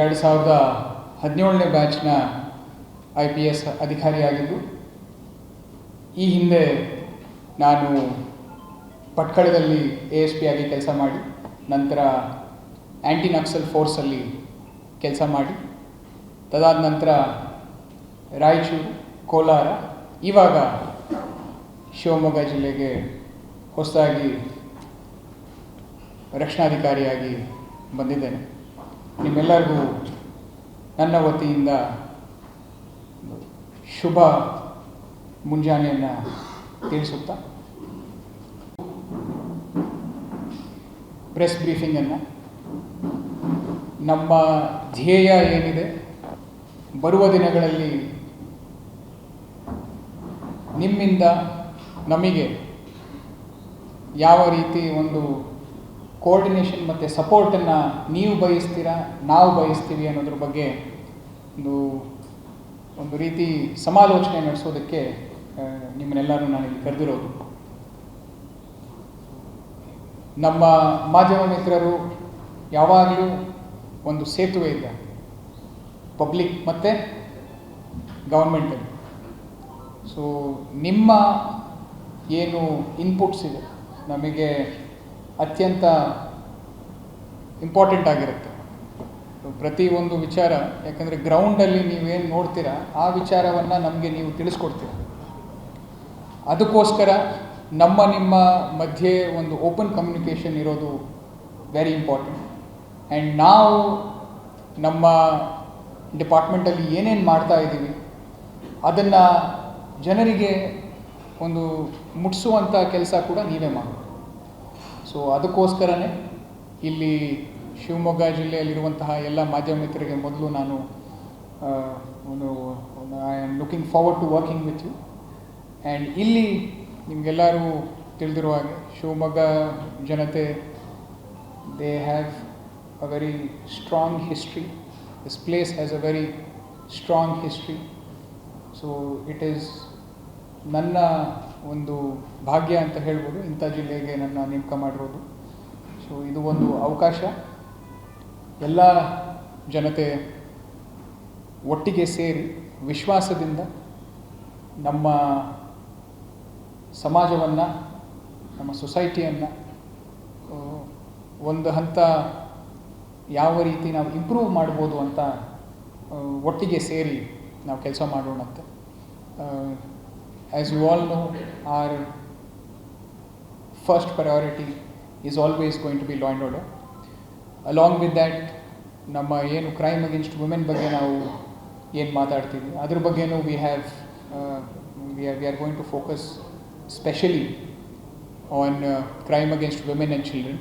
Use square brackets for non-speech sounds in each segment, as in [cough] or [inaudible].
ಎರಡು ಸಾವಿರದ ಹದಿನೇಳನೇ ಬ್ಯಾಚ್ನ ಐ ಪಿ ಎಸ್ ಅಧಿಕಾರಿಯಾಗಿದ್ದು, ಈ ಹಿಂದೆ ನಾನು ಪಟ್ಕಳದಲ್ಲಿ ಎ ಎಸ್ ಪಿ ಆಗಿ ಕೆಲಸ ಮಾಡಿ, ನಂತರ ಆ್ಯಂಟಿ ನಕ್ಸಲ್ ಫೋರ್ಸಲ್ಲಿ ಕೆಲಸ ಮಾಡಿ, ತದಾದ ನಂತರ ರಾಯಚೂರು, ಕೋಲಾರ, ಇವಾಗ ಶಿವಮೊಗ್ಗ ಜಿಲ್ಲೆಗೆ ಹೊಸದಾಗಿ ರಕ್ಷಣಾಧಿಕಾರಿಯಾಗಿ ಬಂದಿದ್ದೇನೆ. ನಿಮ್ಮೆಲ್ಲರಿಗೂ ನನ್ನ ವತಿಯಿಂದ ಶುಭ ಮುಂಜಾನೆಯನ್ನು ತಿಳಿಸುತ್ತಾ. ಪ್ರೆಸ್ ಬ್ರೀಫಿಂಗನ್ನು. ನಮ್ಮ ಧ್ಯೇಯ ಏನಿದೆ, ಬರುವ ದಿನಗಳಲ್ಲಿ ನಿಮ್ಮಿಂದ ನಮಗೆ ಯಾವ ರೀತಿ ಒಂದು ಕೋಆರ್ಡಿನೇಷನ್ ಮತ್ತು ಸಪೋರ್ಟನ್ನು ನೀವು ಬಯಸ್ತೀರಾ, ನಾವು ಬಯಸ್ತೀವಿ ಅನ್ನೋದ್ರ ಬಗ್ಗೆ ಒಂದು ಒಂದು ರೀತಿ ಸಮಾಲೋಚನೆ ನಡೆಸೋದಕ್ಕೆ ನಿಮ್ಮನ್ನೆಲ್ಲರೂ ನಾನು ಇಲ್ಲಿ ಕರೆದಿರೋದು. ನಮ್ಮ ಮಾಧ್ಯಮ ಮಿತ್ರರು ಯಾವಾಗಲೂ ಒಂದು ಸೇತುವೆ ಇದೆ. ಪಬ್ಲಿಕ್ ಮತ್ತು ಗೌರ್ಮೆಂಟಲ್ಲಿ ಸೊ ನಿಮ್ಮ ಏನು ಇನ್ಪುಟ್ಸ್ ಇದೆ, ನಮಗೆ ಅತ್ಯಂತ ಇಂಪಾರ್ಟೆಂಟ್ ಆಗಿರುತ್ತೆ. ಪ್ರತಿ ಒಂದು ವಿಚಾರ, ಯಾಕಂದರೆ ಗ್ರೌಂಡಲ್ಲಿ ನೀವೇನು ನೋಡ್ತೀರಾ, ಆ ವಿಚಾರವನ್ನು ನಮಗೆ ನೀವು ತಿಳಿಸ್ಕೊಡ್ತೀರ? ಅದಕ್ಕೋಸ್ಕರ ನಮ್ಮ ನಿಮ್ಮ ಮಧ್ಯೆ ಒಂದು ಓಪನ್ ಕಮ್ಯುನಿಕೇಷನ್ ಇರೋದು ವೆರಿ ಇಂಪಾರ್ಟೆಂಟ್ ಆ್ಯಂಡ್ ನಾವು ನಮ್ಮ ಡಿಪಾರ್ಟ್ಮೆಂಟಲ್ಲಿ ಏನೇನು ಮಾಡ್ತಾ ಇದ್ದೀವಿ, ಅದನ್ನು ಜನರಿಗೆ ಒಂದು ಮುಟ್ಟಿಸುವಂಥ ಕೆಲಸ ಕೂಡ ನೀವೇ ಮಾಡಬೇಕು. ಸೊ ಅದಕ್ಕೋಸ್ಕರನೇ ಇಲ್ಲಿ ಶಿವಮೊಗ್ಗ ಜಿಲ್ಲೆಯಲ್ಲಿರುವಂತಹ ಎಲ್ಲ ಮಾಧ್ಯಮ ಮಿತ್ರರಿಗೆ ಮೊದಲು ನಾನು ಒಂದು I am looking forward to working with you and ಇಲ್ಲಿ ನಿಮಗೆಲ್ಲರೂ ತಿಳಿದಿರುವ ಹಾಗೆ ಶಿವಮೊಗ್ಗ ಜನತೆ they have a very strong history this place has a very strong history so it is ನನ್ನ ಒಂದು ಭಾಗ್ಯ ಅಂತ ಹೇಳ್ಬೋದು. ಇಂಥ ಜಿಲ್ಲೆಗೆ ನನ್ನ ನೇಮಕ ಮಾಡಿರೋದು. ಸೊ ಇದು ಒಂದು ಅವಕಾಶ. ಎಲ್ಲ ಜನತೆ ಒಟ್ಟಿಗೆ ಸೇರಿ ವಿಶ್ವಾಸದಿಂದ ನಮ್ಮ ಸಮಾಜವನ್ನು, ನಮ್ಮ ಸೊಸೈಟಿಯನ್ನು ಒಂದು ಹಂತ ಯಾವ ರೀತಿ ನಾವು ಇಂಪ್ರೂವ್ ಮಾಡ್ಬೋದು ಅಂತ ಒಟ್ಟಿಗೆ ಸೇರಿ ನಾವು ಕೆಲಸ ಮಾಡೋಣಂತೆ. As you all know our first priority is always going to be law and order along with that ನಮ್ಮ ಏನು ಕ್ರೈಮ್ ಅಗೇನ್ಸ್ಟ್ ವುಮೆನ್ ಬಗ್ಗೆ ನಾವು ಏನು ಮಾತಾಡ್ತೀವಿ? ಅದ್ರ ಬಗ್ಗೆನೂ we have we are we are going to focus specially on crime against women and children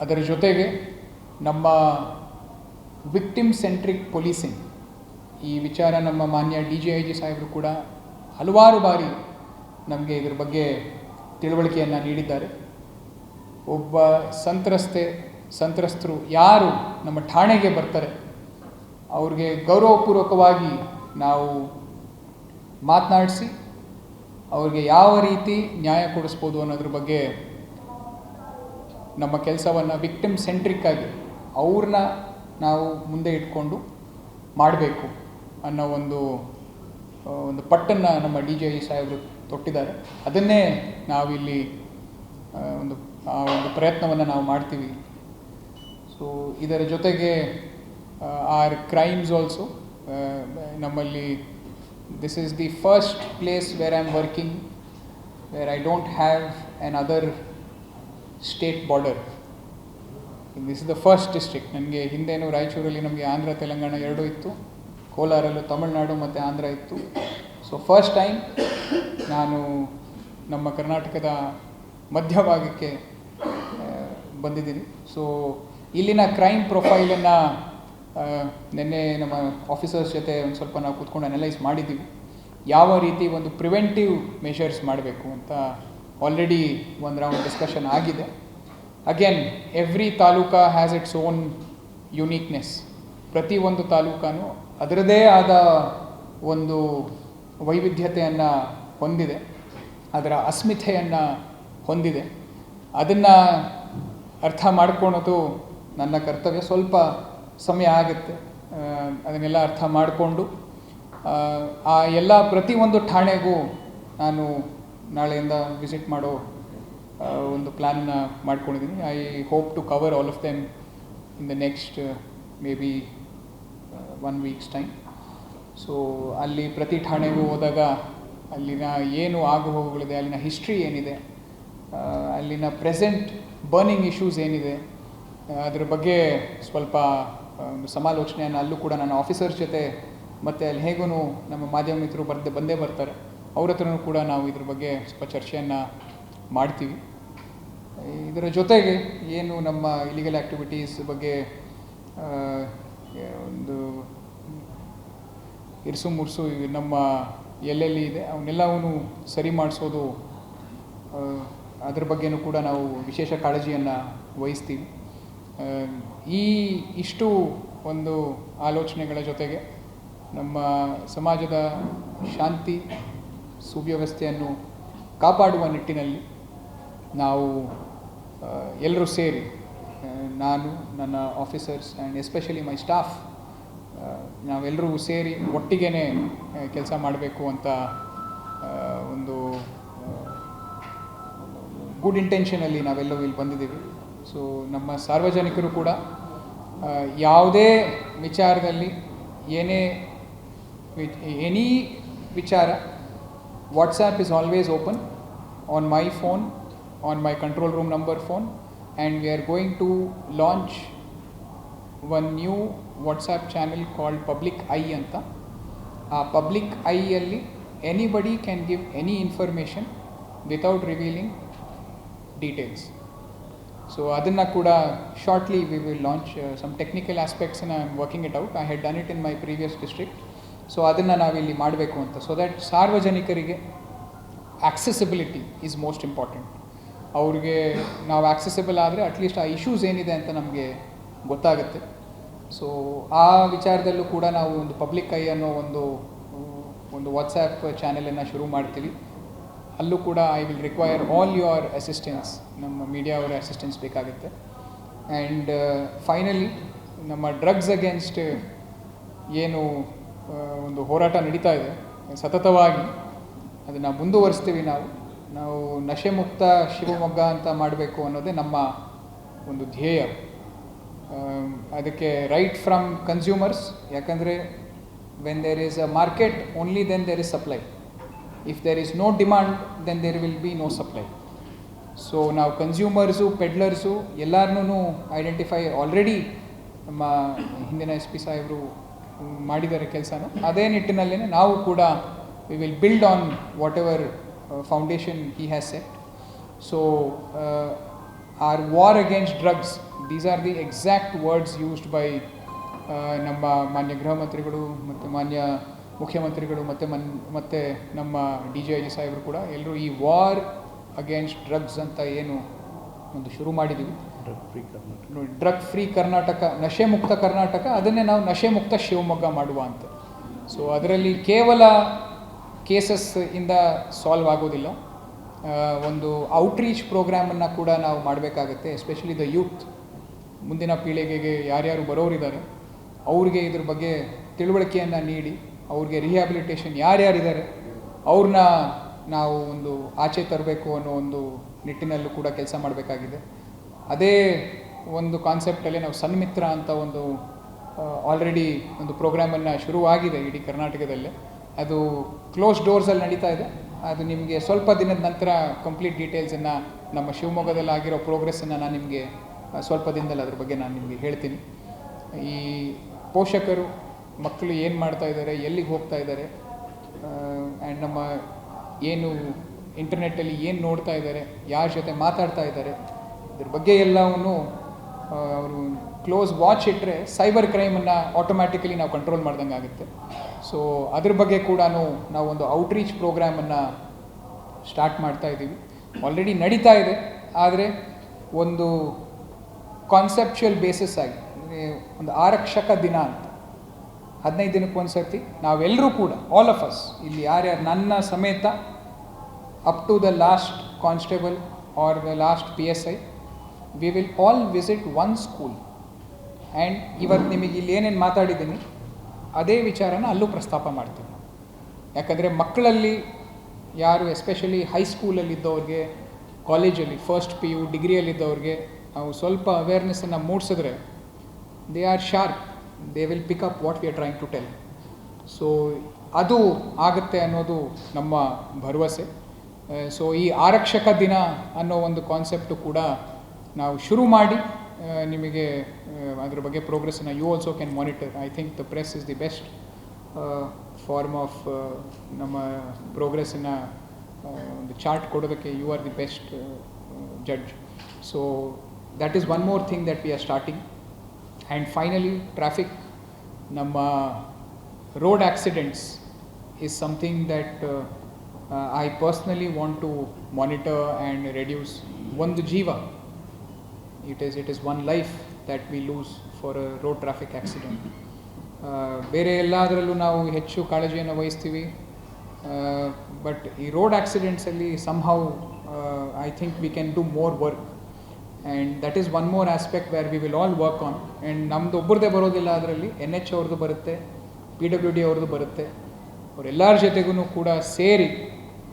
ಅದರ ಜೊತೆಗೆ ನಮ್ಮ ವಿಕ್ಟಿಮ್ ಸೆಂಟ್ರಿಕ್ ಪೊಲೀಸಿಂಗ್ ಈ ವಿಚಾರ ನಮ್ಮ ಮಾನ್ಯ ಡಿ ಜಿ ಐ ಜಿ ಸಾಹೇಬರು ಕೂಡ ಹಲವಾರು ಬಾರಿ ನಮಗೆ ಇದ್ರ ಬಗ್ಗೆ ತಿಳುವಳಿಕೆಯನ್ನು ನೀಡಿದ್ದಾರೆ. ಒಬ್ಬ ಸಂತ್ರಸ್ತೆ, ಸಂತ್ರಸ್ತರು ಯಾರು ನಮ್ಮ ಠಾಣೆಗೆ ಬರ್ತಾರೆ, ಅವ್ರಿಗೆ ಗೌರವಪೂರ್ವಕವಾಗಿ ನಾವು ಮಾತನಾಡಿಸಿ, ಅವ್ರಿಗೆ ಯಾವ ರೀತಿ ನ್ಯಾಯ ಕೊಡಿಸ್ಬೋದು ಅನ್ನೋದ್ರ ಬಗ್ಗೆ ನಮ್ಮ ಕೆಲಸವನ್ನು ವಿಕ್ಟಿಮ್ ಸೆಂಟ್ರಿಕ್ ಆಗಿ ಅವ್ರನ್ನ ನಾವು ಮುಂದೆ ಇಟ್ಕೊಂಡು ಮಾಡಬೇಕು. ಅನ್ನೋ ಒಂದು ಒಂದು ಪಟ್ಟನ್ನು ನಮ್ಮ ಡಿ ಜೆ ಸಾಹೇಬರು ತೊಟ್ಟಿದ್ದಾರೆ. ಅದನ್ನೇ ನಾವಿಲ್ಲಿ ಒಂದು, ಆ, ಒಂದು ಪ್ರಯತ್ನವನ್ನು ನಾವು ಮಾಡ್ತೀವಿ. ಸೊ ಇದರ ಜೊತೆಗೆ ಆರ್ ಕ್ರೈಮ್ಸ್ ಆಲ್ಸೋ ನಮ್ಮಲ್ಲಿ this is the first place where I am working where I don't have an other state border this is the first district ನನಗೆ ಹಿಂದೇನು ರಾಯಚೂರಲ್ಲಿ ನಮಗೆ ಆಂಧ್ರ, ತೆಲಂಗಾಣ ಎರಡೂ ಇತ್ತು. ಕೋಲಾರಲ್ಲೂ ತಮಿಳುನಾಡು ಮತ್ತು ಆಂಧ್ರ ಇತ್ತು. ಸೊ ಫಸ್ಟ್ ಟೈಮ್ ನಾನು ನಮ್ಮ ಕರ್ನಾಟಕದ ಮಧ್ಯಭಾಗಕ್ಕೆ ಬಂದಿದ್ದೀನಿ. ಸೊ ಇಲ್ಲಿನ ಕ್ರೈಮ್ ಪ್ರೊಫೈಲನ್ನು ನಿನ್ನೆ ನಮ್ಮ ಆಫೀಸರ್ಸ್ ಜೊತೆ ಒಂದು ಸ್ವಲ್ಪ ನಾವು ಕೂತ್ಕೊಂಡು ಅನಲೈಸ್ ಮಾಡಿದ್ದೀವಿ. ಯಾವ ರೀತಿ ಒಂದು ಪ್ರಿವೆಂಟಿವ್ ಮೆಷರ್ಸ್ ಮಾಡಬೇಕು ಅಂತ ಆಲ್ರೆಡಿ ಒಂದು ರೌಂಡ್ ಡಿಸ್ಕಷನ್ ಆಗಿದೆ. Again every taluka has its own uniqueness ಪ್ರತಿಯೊಂದು ತಾಲೂಕಾನು ಅದರದೇ ಆದ ಒಂದು ವೈವಿಧ್ಯತೆಯನ್ನು ಹೊಂದಿದೆ, ಅದರ ಅಸ್ಮಿತೆಯನ್ನು ಹೊಂದಿದೆ. ಅದನ್ನು ಅರ್ಥ ಮಾಡ್ಕೊಳೋದು ನನ್ನ ಕರ್ತವ್ಯ. ಸ್ವಲ್ಪ ಸಮಯ ಆಗುತ್ತೆ ಅದನ್ನೆಲ್ಲ ಅರ್ಥ ಮಾಡಿಕೊಂಡು, ಆ ಎಲ್ಲ ಪ್ರತಿಯೊಂದು ಠಾಣೆಗೂ ನಾನು ನಾಳೆಯಿಂದ ವಿಸಿಟ್ ಮಾಡೋ ಒಂದು ಪ್ಲ್ಯಾನ್ನ ಮಾಡ್ಕೊಂಡಿದ್ದೀನಿ. I hope to cover all of them in the next maybe one weeks time so ಅಲ್ಲಿ ಪ್ರತಿ ಠಾಣೆಗೂ ಹೋದಾಗ ಅಲ್ಲಿನ ಏನು ಆಗುಹೋಗುಗಳಿದೆ ಅಲ್ಲಿನ ಹಿಸ್ಟ್ರಿ ಏನಿದೆ ಅಲ್ಲಿನ ಪ್ರೆಸೆಂಟ್ ಬರ್ನಿಂಗ್ ಇಶ್ಯೂಸ್ ಏನಿದೆ ಅದರ ಅದ್ರ ಬಗ್ಗೆ ಸ್ವಲ್ಪ ಆ, ಸಮಾಲೋಚನೆಯನ್ನು ಅಲ್ಲೂ ಕೂಡ ನನ್ನ ಆಫೀಸರ್ಸ್ ಜೊತೆ ಮತ್ತು ಅಲ್ಲಿ ಹೇಗೂ ನಮ್ಮ ಮಾಧ್ಯಮ ಮಿತ್ರರು ಬರ್ದೆ ಬಂದೇ ಬರ್ತಾರೆ. ಅವ್ರ ಹತ್ರನೂ ಕೂಡ ನಾವು ಇದ್ರ ಬಗ್ಗೆ ಸ್ವಲ್ಪ ಚರ್ಚೆಯನ್ನು ಮಾಡ್ತೀವಿ. ಇದರ ಜೊತೆಗೆ ಏನು ನಮ್ಮ ಇಲಿಗಲ್ ಆ್ಯಕ್ಟಿವಿಟೀಸ್ ಬಗ್ಗೆ ಒಂದು ಇರಿಸು ಮುರ್ಸು ನಮ್ಮ ಎಲ್ಲೆಲ್ಲಿ ಇದೆ ಅವನ್ನೆಲ್ಲವನ್ನು ಸರಿ ಮಾಡಿಸೋದು ಅದ್ರ ಬಗ್ಗೆನೂ ಕೂಡ ನಾವು ವಿಶೇಷ ಕಾಳಜಿಯನ್ನು ವಹಿಸ್ತೀವಿ. ಈ ಇಷ್ಟು ಒಂದು ಆಲೋಚನೆಗಳ ಜೊತೆಗೆ ನಮ್ಮ ಸಮಾಜದ ಶಾಂತಿ, ಸುವ್ಯವಸ್ಥೆಯನ್ನು ಕಾಪಾಡುವ ನಿಟ್ಟಿನಲ್ಲಿ ನಾವು ಎಲ್ಲರೂ ಸೇರಿ ನಾನು, ನನ್ನ officers and especially my staff ನಾವೆಲ್ಲರೂ ಸೇರಿ ಒಟ್ಟಿಗೆ ಕೆಲಸ ಮಾಡಬೇಕು ಅಂತ ಒಂದು ಗುಡ್ ಇಂಟೆನ್ಷನಲ್ಲಿ ನಾವೆಲ್ಲರೂ ಇಲ್ಲಿ ಬಂದಿದ್ದೀವಿ. ಸೊ ನಮ್ಮ ಸಾರ್ವಜನಿಕರು ಕೂಡ ಯಾವುದೇ ವಿಚಾರದಲ್ಲಿ ಏನೇ ಎನಿ ವಿಚಾರ WhatsApp is always open on my phone on my control room number phone and we are going to launch one new WhatsApp channel called public eye ಅಂತ. ಆ public ಐಯಲ್ಲಿ anybody can give any information without revealing details so ಅದನ್ನು ಕೂಡ shortly we will launch some technical ಆಸ್ಪೆಕ್ಟ್ಸ್ನ I am working it out I had done it in my previous district so ಅದನ್ನು ನಾವಿಲ್ಲಿ ಮಾಡಬೇಕು ಅಂತ. So that ಸಾರ್ವಜನಿಕರಿಗೆ accessibility is most important ಅವ್ರಿಗೆ ನಾವು accessible ಆದರೆ ಅಟ್ಲೀಸ್ಟ್ ಆ ಇಶ್ಯೂಸ್ ಏನಿದೆ ಅಂತ ನಮಗೆ ಗೊತ್ತಾಗುತ್ತೆ. ಸೊ ಆ ವಿಚಾರದಲ್ಲೂ ಕೂಡ ನಾವು ಒಂದು ಪಬ್ಲಿಕ್ ಐ ಅನ್ನೋ ಒಂದು ಒಂದು ವಾಟ್ಸ್ಆ್ಯಪ್ ಚಾನೆಲನ್ನು ಶುರು ಮಾಡ್ತೀವಿ. ಅಲ್ಲೂ ಕೂಡ I will require all your assistance ನಮ್ಮ ಮೀಡಿಯಾ ಅವರ ಅಸಿಸ್ಟೆನ್ಸ್ ಬೇಕಾಗುತ್ತೆ. ಆ್ಯಂಡ್ ಫೈನಲಿ ನಮ್ಮ ಡ್ರಗ್ಸ್ ಅಗೇನ್ಸ್ಟ್ ಏನು ಒಂದು ಹೋರಾಟ ನಡೀತಾ ಇದೆ. ಸತತವಾಗಿ ಅದನ್ನು ಮುಂದುವರಿಸ್ತೀವಿ ನಾವು. ನಾವು ನಶೆ ಮುಕ್ತ ಶಿವಮೊಗ್ಗ ಅಂತ ಮಾಡಬೇಕು ಅನ್ನೋದೇ ನಮ್ಮ ಒಂದು ಧ್ಯೇಯ. ಅದಕ್ಕೆ ರೈಟ್ ಫ್ರಮ್ ಕನ್ಸ್ಯೂಮರ್ಸ್ ಯಾಕಂದರೆ when there is a market only then there is supply if there is no demand then there will be no supply so ನಾವು ಕನ್ಸ್ಯೂಮರ್ಸು ಪೆಡ್ಲರ್ಸು ಎಲ್ಲರನ್ನೂ ಐಡೆಂಟಿಫೈ ಆಲ್ರೆಡಿ ನಮ್ಮ ಹಿಂದಿನ ಎಸ್ ಪಿ ಸಾಹೇಬರು ಮಾಡಿದ್ದಾರೆ ಕೆಲಸನ. ಅದೇ ನಿಟ್ಟಿನಲ್ಲೇ ನಾವು ಕೂಡ we will build on whatever foundation he has set so our war against drugs these are the exact words used by ನಮ್ಮ ಮಾನ್ಯ ಗೃಹ ಮಂತ್ರಿಗಳು ಮತ್ತು ಮಾನ್ಯ ಮುಖ್ಯಮಂತ್ರಿಗಳು ಮತ್ತು ಮನ್ ಮತ್ತು ನಮ್ಮ ಡಿ ಜೆ ಐ ಜಿ ಸಾಹೇಬರು ಕೂಡ ಎಲ್ಲರೂ ಈ ವಾರ್ ಅಗೇನ್ಸ್ಟ್ ಡ್ರಗ್ಸ್ ಅಂತ ಏನು ಒಂದು ಶುರು ಮಾಡಿದ್ದೀವಿ drug free Karnataka drug free Karnataka ನಶೆ ಮುಕ್ತ ಕರ್ನಾಟಕ ಅದನ್ನೇ ನಾವು ನಶೆ ಮುಕ್ತ ಶಿವಮೊಗ್ಗ ಮಾಡುವ ಅಂತ. ಸೊ ಅದರಲ್ಲಿ ಕೇವಲ ಕೇಸಸ್ ಇಂದ ಸಾಲ್ವ್ ಆಗೋದಿಲ್ಲ. ಒಂದು ಔಟ್ರೀಚ್ ಪ್ರೋಗ್ರಾಮನ್ನು ಕೂಡ ನಾವು ಮಾಡಬೇಕಾಗತ್ತೆ ಎಸ್ಪೆಷಲಿ ದ ಯೂತ್ ಮುಂದಿನ ಪೀಳಿಗೆಗೆ ಯಾರ್ಯಾರು ಬರೋರಿದ್ದಾರೆ, ಅವ್ರಿಗೆ ಇದ್ರ ಬಗ್ಗೆ ತಿಳುವಳಿಕೆಯನ್ನು ನೀಡಿ, ಅವ್ರಿಗೆ ರಿಹ್ಯಾಬಿಲಿಟೇಷನ್ ಯಾರ್ಯಾರಿದ್ದಾರೆ ಅವ್ರನ್ನ ನಾವು ಒಂದು ಆಚೆ ತರಬೇಕು ಅನ್ನೋ ಒಂದು ನಿಟ್ಟಿನಲ್ಲೂ ಕೂಡ ಕೆಲಸ ಮಾಡಬೇಕಾಗಿದೆ. ಅದೇ ಒಂದು ಕಾನ್ಸೆಪ್ಟಲ್ಲಿ ನಾವು ಸನ್ಮಿತ್ರ ಅಂತ ಒಂದು ಆಲ್ರೆಡಿ ಒಂದು ಪ್ರೋಗ್ರಾಮನ್ನು ಶುರುವಾಗಿದೆ ಇಡೀ ಕರ್ನಾಟಕದಲ್ಲೇ. ಅದು ಕ್ಲೋಸ್ ಡೋರ್ಸಲ್ಲಿ ನಡೀತಾ ಇದೆ. ಅದು ನಿಮಗೆ ಸ್ವಲ್ಪ ದಿನದ ನಂತರ ಕಂಪ್ಲೀಟ್ ಡೀಟೇಲ್ಸನ್ನು ನಮ್ಮ ಶಿವಮೊಗ್ಗದಲ್ಲಿ ಆಗಿರೋ ಪ್ರೋಗ್ರೆಸ್ಸನ್ನು ನಾನು ನಿಮಗೆ ಸ್ವಲ್ಪ ದಿನದಲ್ಲಿ ಅದ್ರ ಬಗ್ಗೆ ನಾನು ನಿಮಗೆ ಹೇಳ್ತೀನಿ. ಈ ಪೋಷಕರು ಮಕ್ಕಳು ಏನು ಮಾಡ್ತಾ ಇದ್ದಾರೆ ಎಲ್ಲಿಗೆ ಹೋಗ್ತಾ ಇದ್ದಾರೆ ಆ್ಯಂಡ್ ನಮ್ಮ ಏನು ಇಂಟರ್ನೆಟ್ಟಲ್ಲಿ ಏನು ನೋಡ್ತಾ ಇದ್ದಾರೆ ಯಾರ ಜೊತೆ ಮಾತಾಡ್ತಾ ಇದ್ದಾರೆ ಇದ್ರ ಬಗ್ಗೆ ಎಲ್ಲವನ್ನು ಅವರು ಕ್ಲೋಸ್ ವಾಚ್ ಇಟ್ಟರೆ ಸೈಬರ್ ಕ್ರೈಮನ್ನು ಆಟೋಮ್ಯಾಟಿಕಲಿ ನಾವು ಕಂಟ್ರೋಲ್ ಮಾಡ್ದಂಗೆ ಆಗುತ್ತೆ ಸೊ ಅದ್ರ ಬಗ್ಗೆ ಕೂಡ ನಾವು ಒಂದು ಔಟ್ರೀಚ್ ಪ್ರೋಗ್ರಾಮನ್ನು ಸ್ಟಾರ್ಟ್ ಮಾಡ್ತಾ ಇದ್ದೀವಿ. ಆಲ್ರೆಡಿ ನಡೀತಾ ಇದೆ. ಆದರೆ ಒಂದು ಕಾನ್ಸೆಪ್ಚುಯಲ್ ಬೇಸಿಸ್ ಆಗಿ ಒಂದು ಆರಕ್ಷಕ ದಿನ ಅಂತ. ಹದಿನೈದು ದಿನಕ್ಕೆ ಒಂದು ಸರ್ತಿ ನಾವೆಲ್ಲರೂ ಕೂಡ ಆಲ್ ಆಫ್ ಅಸ್ ಇಲ್ಲಿ ಯಾರ್ಯಾರು ನನ್ನ ಸಮೇತ up to the last constable or the last P S I we will all visit one school and ಇವತ್ತು ನಿಮಗೆ ಇಲ್ಲಿ ಏನೇನು ಮಾತಾಡಿದ್ದೀನಿ ಅದೇ ವಿಚಾರನ ಅಲ್ಲೂ ಪ್ರಸ್ತಾಪ ಮಾಡ್ತೀವಿ ನಾವು. ಯಾಕಂದರೆ ಮಕ್ಕಳಲ್ಲಿ ಯಾರು ಎಸ್ಪೆಷಲಿ ಹೈಸ್ಕೂಲಲ್ಲಿದ್ದವ್ರಿಗೆ ಕಾಲೇಜಲ್ಲಿ ಫಸ್ಟ್ ಪಿ ಯು ಡಿಗ್ರಿಯಲ್ಲಿದ್ದವ್ರಿಗೆ ನಾವು ಸ್ವಲ್ಪ ಅವೇರ್ನೆಸ್ಸನ್ನು ಮೂಡಿಸಿದ್ರೆ they are sharp they will pick up what we are trying to tell so ಅದು ಆಗುತ್ತೆ ಅನ್ನೋದು ನಮ್ಮ ಭರವಸೆ. ಸೊ ಈ ಆರಕ್ಷಕ ದಿನ ಅನ್ನೋ ಒಂದು ಕಾನ್ಸೆಪ್ಟು ಕೂಡ ನಾವು ಶುರು ಮಾಡಿ ನಿಮಗೆ ಆ, ಅದ್ರ ಬಗ್ಗೆ ಪ್ರೋಗ್ರೆಸ್ಸನ್ನು you also can monitor I think the press is the best form of ನಮ್ಮ ಪ್ರೋಗ್ರೆಸ್ಸನ್ನು ಒಂದು ಚಾರ್ಟ್ ಕೊಡೋದಕ್ಕೆ you are the best judge so that is one more thing that we are starting and finally traffic ನಮ್ಮ road accidents is something that I personally want to monitor and reduce ಒಂದು ಜೀವ it is it is one life that we lose for a road traffic accident. Uh, ಬೇರೆ ಎಲ್ಲದರಲ್ಲೂ ನಾವು ಹೆಚ್ಚು ಕಾಳಜಿಯನ್ನು ವಹಿಸ್ತೀವಿ. But ಈ road ಆಕ್ಸಿಡೆಂಟ್ಸಲ್ಲಿ somehow I think we can do more work and that is one more aspect where we will all work on and ನಮ್ಮದು ಒಬ್ಬರದೇ ಬರೋದಿಲ್ಲ ಅದರಲ್ಲಿ. ಎನ್ ಎಚ್ ಅವ್ರದ್ದು ಬರುತ್ತೆ ಪಿ ಡಬ್ಲ್ಯೂ ಡಿ ಅವ್ರದ್ದು ಬರುತ್ತೆ. ಅವರೆಲ್ಲರ ಜೊತೆಗೂ ಕೂಡ ಸೇರಿ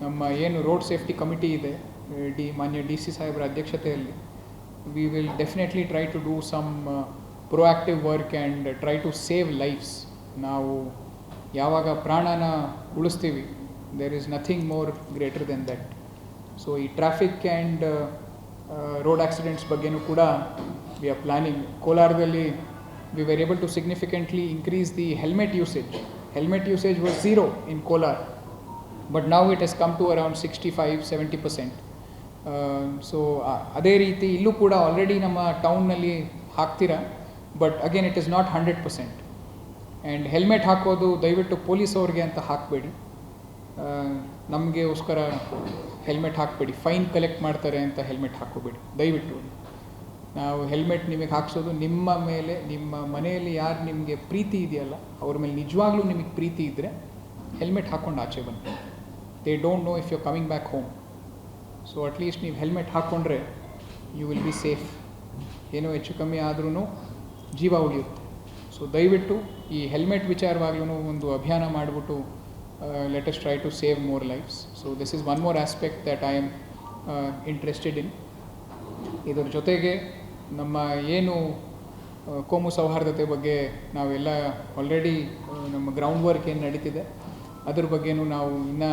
ನಮ್ಮ ಏನು ರೋಡ್ ಸೇಫ್ಟಿ ಕಮಿಟಿ ಇದೆ ಡಿ ಮಾನ್ಯ ಡಿ ಸಿ ಸಾಹೇಬರ ಅಧ್ಯಕ್ಷತೆಯಲ್ಲಿ. We will definitely try to do some proactive work and try to save lives ನಾವು ಯಾವಾಗ ಪ್ರಾಣನ ಉಳಿಸ್ತೀವಿ there is nothing more greater than that so ಈ ಟ್ರಾಫಿಕ್ ಆ್ಯಂಡ್ ರೋಡ್ ಆಕ್ಸಿಡೆಂಟ್ಸ್ ಬಗ್ಗೆನೂ ಕೂಡ ವಿ ಆರ್ ಪ್ಲಾನಿಂಗ್ ಕೋಲಾರದಲ್ಲಿ we were able to significantly increase the helmet usage helmet usage was zero in Kolar but ನಾವು it is come to around sixty five seventy percent so ಅದೇ ರೀತಿ ಇಲ್ಲೂ ಕೂಡ already ನಮ್ಮ ಟೌನ್ನಲ್ಲಿ ಹಾಕ್ತೀರಾ? But again it is not hundred percent and helmet ಹಾಕೋದು ದಯವಿಟ್ಟು ಪೊಲೀಸ್ ಅವ್ರಿಗೆ ಅಂತ ಹಾಕಬೇಡಿ. ನಮಗೆಗೋಸ್ಕರ ಹೆಲ್ಮೆಟ್ ಹಾಕಬೇಡಿ. ಫೈನ್ ಕಲೆಕ್ಟ್ ಮಾಡ್ತಾರೆ ಅಂತ ಹೆಲ್ಮೆಟ್ ಹಾಕೋಬೇಡಿ. ದಯವಿಟ್ಟು. ನಾವು ಹೆಲ್ಮೆಟ್ ನಿಮಗೆ ಹಾಕ್ಸೋದು ನಿಮ್ಮ ಮೇಲೆ, ನಿಮ್ಮ ಮನೆಯಲ್ಲಿ ಯಾರು ನಿಮಗೆ ಪ್ರೀತಿ ಇದೆಯಲ್ಲ, ಅವ್ರ ಮೇಲೆ ನಿಜವಾಗ್ಲೂ ನಿಮಗೆ ಪ್ರೀತಿ ಇದ್ದರೆ ಹೆಲ್ಮೆಟ್ ಹಾಕ್ಕೊಂಡು ಆಚೆ ಬನ್ನಿ. They don't know if you coming back home so at least ನೀವು ಹೆಲ್ಮೆಟ್ ಹಾಕ್ಕೊಂಡ್ರೆ ಯು ವಿಲ್ ಬಿ ಸೇಫ್ ಏನೋ ಹೆಚ್ಚು ಕಮ್ಮಿ ಆದ್ರೂ ಜೀವ ಉಳಿಯುತ್ತೆ. ಸೊ ದಯವಿಟ್ಟು ಈ ಹೆಲ್ಮೆಟ್ ವಿಚಾರವಾಗ್ಲೂ ಒಂದು ಅಭಿಯಾನ ಮಾಡಿಬಿಟ್ಟು let us try to save more lives so this is one more aspect that I am interested in ಇದರ ಜೊತೆಗೆ ನಮ್ಮ ಏನು ಕೋಮು ಸೌಹಾರ್ದತೆ ಬಗ್ಗೆ ನಾವೆಲ್ಲ ಆಲ್ರೆಡಿ ನಮ್ಮ ಗ್ರೌಂಡ್ ವರ್ಕ್ ಏನು ನಡೀತಿದೆ, ಅದ್ರ ಬಗ್ಗೆನೂ ನಾವು ಇನ್ನೂ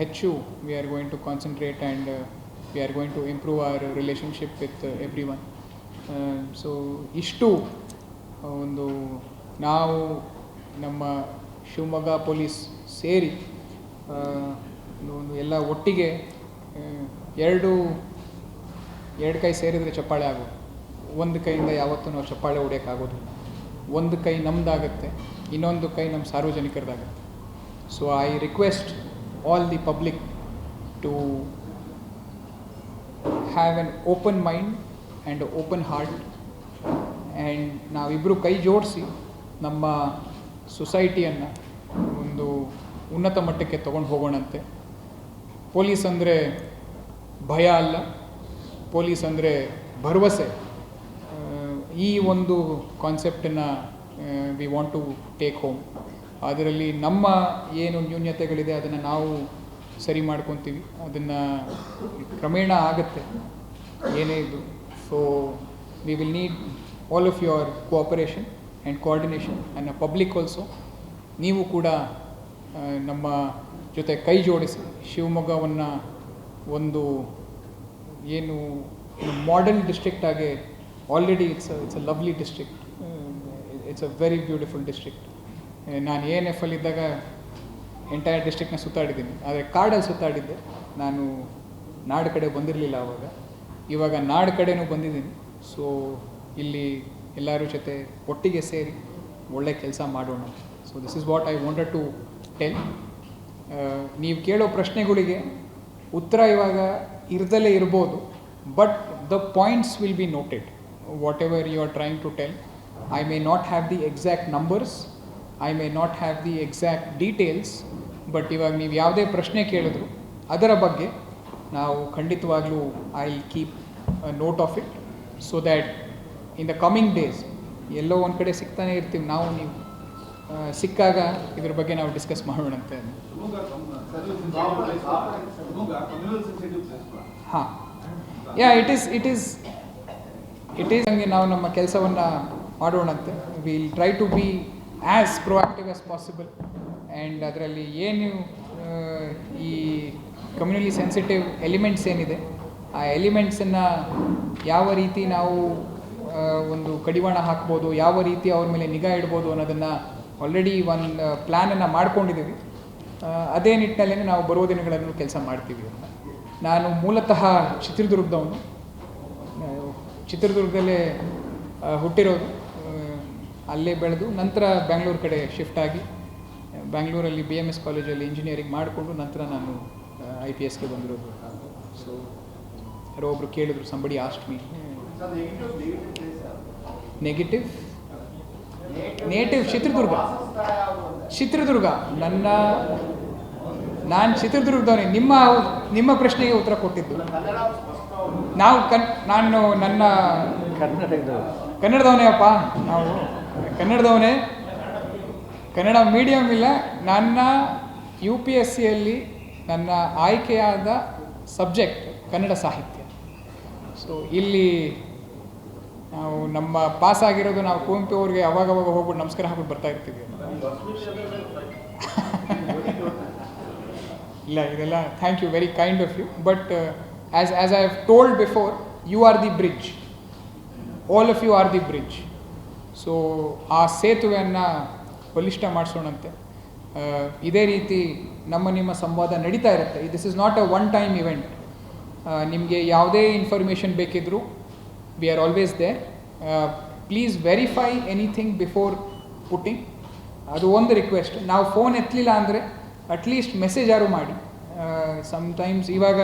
ಹೆಚ್ಚು we are going to concentrate and we are going to improve our relationship with everyone so ಇಷ್ಟು ಒಂದು ನಾವು ನಮ್ಮ ಶಿವಮೊಗ್ಗ ಪೊಲೀಸ್ ಸೇರಿ ಒಂದು ಎಲ್ಲ ಒಟ್ಟಿಗೆ ಎರಡು ಎರಡು ಕೈ ಸೇರಿದರೆ ಚಪ್ಪಾಳೆ ಆಗೋದು. ಒಂದು ಕೈಯಿಂದ ಯಾವತ್ತೂ ನಾವು ಚಪ್ಪಾಳೆ ಹೊಡೆಯೋಕ್ಕಾಗೋದಿಲ್ಲ. ಒಂದು ಕೈ ನಮ್ಮದಾಗುತ್ತೆ ಇನ್ನೊಂದು ಕೈ ನಮ್ಮ ಸಾರ್ವಜನಿಕರದಾಗುತ್ತೆ. So I request all the public to have an open mind and open heart and ನಾವಿಬ್ಬರು ಕೈ ಜೋಡಿಸಿ ನಮ್ಮ ಸೊಸೈಟಿಯನ್ನು ಒಂದು ಉನ್ನತ ಮಟ್ಟಕ್ಕೆ ತೊಗೊಂಡು ಹೋಗೋಣಂತೆ. ಪೊಲೀಸ್ ಅಂದರೆ ಭಯ ಅಲ್ಲ. ಪೊಲೀಸ್ ಅಂದರೆ ಭರವಸೆ. ಈ ಒಂದು ಕಾನ್ಸೆಪ್ಟನ್ನು we want to take home ಅದರಲ್ಲಿ ನಮ್ಮ ಏನು ನ್ಯೂನ್ಯತೆಗಳಿದೆ ಅದನ್ನು ನಾವು ಸರಿ ಮಾಡ್ಕೊತೀವಿ. ಅದನ್ನು ಕ್ರಮೇಣ ಆಗುತ್ತೆ. ಏನೇ ಇದು so we will need all of your cooperation and coordination and public also ನೀವು ಕೂಡ ನಮ್ಮ ಜೊತೆ ಕೈ ಜೋಡಿಸಿ ಶಿವಮೊಗ್ಗವನ್ನು ಒಂದು ಏನು ಮಾಡರ್ನ್ ಡಿಸ್ಟ್ರಿಕ್ಟ್ ಆಗಿ already it's it's a lovely district it's a very beautiful district ನಾನು ಎ ಎನ್ ಎಫ್ ಅಲ್ಲಿದ್ದಾಗ ಎಂಟೈರ್ ಡಿಸ್ಟ್ರಿಕ್ಟ್ನ ಸುತ್ತಾಡಿದ್ದೀನಿ. ಆದರೆ ಕಾಡಲ್ಲಿ ಸುತ್ತಾಡಿದ್ದೆ. ನಾನು ನಾಡು ಕಡೆ ಬಂದಿರಲಿಲ್ಲ ಆವಾಗ ಇವಾಗ ನಾಡು ಕಡೆನೂ ಬಂದಿದ್ದೀನಿ. ಸೊ ಇಲ್ಲಿ ಎಲ್ಲರ ಜೊತೆ ಒಟ್ಟಿಗೆ ಸೇರಿ ಒಳ್ಳೆ ಕೆಲಸ ಮಾಡೋಣ. So this is what I wanted to tell ನೀವು ಕೇಳೋ ಪ್ರಶ್ನೆಗಳಿಗೆ ಉತ್ತರ ಇವಾಗ ಇರದಲ್ಲೇ ಇರ್ಬೋದು. But the points will be noted whatever you are trying to tell I may not have the exact numbers I may not have the exact details but ಇವಾಗ ನೀವು ಯಾವುದೇ ಪ್ರಶ್ನೆ ಕೇಳಿದ್ರು, ಅದರ ಬಗ್ಗೆ ನಾವು ಖಂಡಿತವಾಗ್ಲೂ I keep note of it so that in the coming days ಎಲ್ಲೋ ಒಂದು ಕಡೆ ಸಿಗ್ತಾನೆ ಇರ್ತೀವಿ. ನಾವು ನೀವು ಸಿಕ್ಕಾಗ ಇದ್ರ ಬಗ್ಗೆ ನಾವು ಡಿಸ್ಕಸ್ ಮಾಡೋಣಂತೆ ಹಾಂ. Yeah it is it is it is ಹಂಗೆ ನಾವು ನಮ್ಮ ಕೆಲಸವನ್ನು ಮಾಡೋಣಂತೆ. Will try to be as proactive as possible and ಅದರಲ್ಲಿ ಏನು ಈ ಕಮ್ಯುನಲಿ ಸೆನ್ಸಿಟಿವ್ ಎಲಿಮೆಂಟ್ಸ್ ಏನಿದೆ, ಆ ಎಲಿಮೆಂಟ್ಸನ್ನು ಯಾವ ರೀತಿ ನಾವು ಒಂದು ಕಡಿವಾಣ ಹಾಕ್ಬೋದು, ಯಾವ ರೀತಿ ಅವ್ರ ಮೇಲೆ ನಿಗಾ ಇಡ್ಬೋದು ಅನ್ನೋದನ್ನು ಆಲ್ರೆಡಿ ಒಂದು ಪ್ಲ್ಯಾನನ್ನು ಮಾಡ್ಕೊಂಡಿದ್ದೀವಿ. ಅದೇ ನಿಟ್ಟಿನಲ್ಲಿ ನಾವು ಬರುವ ದಿನಗಳನ್ನು ಕೆಲಸ ಮಾಡ್ತೀವಿ. ಅಂತ ನಾನು ಮೂಲತಃ ಚಿತ್ರದುರ್ಗದವನು. ಚಿತ್ರದುರ್ಗದಲ್ಲೇ ಹುಟ್ಟಿರೋದು. ಅಲ್ಲೇ ಬೆಳೆದು ನಂತರ ಬ್ಯಾಂಗ್ಳೂರು ಕಡೆ ಶಿಫ್ಟ್ ಆಗಿ ಬ್ಯಾಂಗ್ಳೂರಲ್ಲಿ ಬಿ ಎಂ ಎಸ್ ಕಾಲೇಜಲ್ಲಿ ಇಂಜಿನಿಯರಿಂಗ್ ಮಾಡಿಕೊಂಡು ನಂತರ ನಾನು ಐ ಪಿ ಎಸ್ಗೆ ಬಂದಿರೋದು. ಸೊ ಯಾರೋ ಒಬ್ಬರು ಕೇಳಿದ್ರು somebody asked me negative native Chitradurga Chitradurga ನನ್ನ ನಾನು ಚಿತ್ರದುರ್ಗದವನೇ ನಿಮ್ಮ ನಿಮ್ಮ ಪ್ರಶ್ನೆಗೆ ಉತ್ತರ ಕೊಟ್ಟಿದ್ದು. ನಾವು ಕನ್ ನಾನು ನನ್ನ ಕನ್ನಡದವನೇ ಅಪ್ಪ. ನಾವು ಕನ್ನಡದವನೇ, ಕನ್ನಡ ಮೀಡಿಯಮ್ ಇಲ್ಲ. ನನ್ನ ಯು ಪಿ ಎಸ್ ಸಿಯಲ್ಲಿ ನನ್ನ ಆಯ್ಕೆಯಾದ ಸಬ್ಜೆಕ್ಟ್ ಕನ್ನಡ ಸಾಹಿತ್ಯ. ಸೊ ಇಲ್ಲಿ ನಾವು ನಮ್ಮ ಪಾಸ್ ಆಗಿರೋದು ನಾವು ಕುವೆಂಪು ಅವ್ರಿಗೆ ಅವಾಗ ಅವಾಗ ಹೋಗ್ಬಿಟ್ಟು ನಮಸ್ಕಾರ ಹಾಕ್ಬಿಟ್ಟು ಬರ್ತಾ ಇರ್ತೀವಿ. [laughs] ಇಲ್ಲ, ಇದೆಲ್ಲ thank you very kind of you but as as I have told before you are the bridge all of you are the bridge so ಆ ಸೇತುವೆಯನ್ನು ಬಲಿಷ್ಠ ಮಾಡಿಸೋಣಂತೆ. ಇದೇ ರೀತಿ ನಮ್ಮ ನಿಮ್ಮ ಸಂವಾದ ನಡೀತಾ ಇರುತ್ತೆ. This is not a one time event ನಿಮಗೆ ಯಾವುದೇ ಇನ್ಫಾರ್ಮೇಷನ್ ಬೇಕಿದ್ದರೂ we are always there please verify anything before putting ಅದು ಒಂದು ರಿಕ್ವೆಸ್ಟ್ ನಾವು ಫೋನ್ ಎತ್ತಲಿಲ್ಲ ಅಂದರೆ ಅಟ್ಲೀಸ್ಟ್ ಮೆಸೇಜ್ ಯಾರು ಮಾಡಿ. ಸಮ್ಟೈಮ್ಸ್ ಇವಾಗ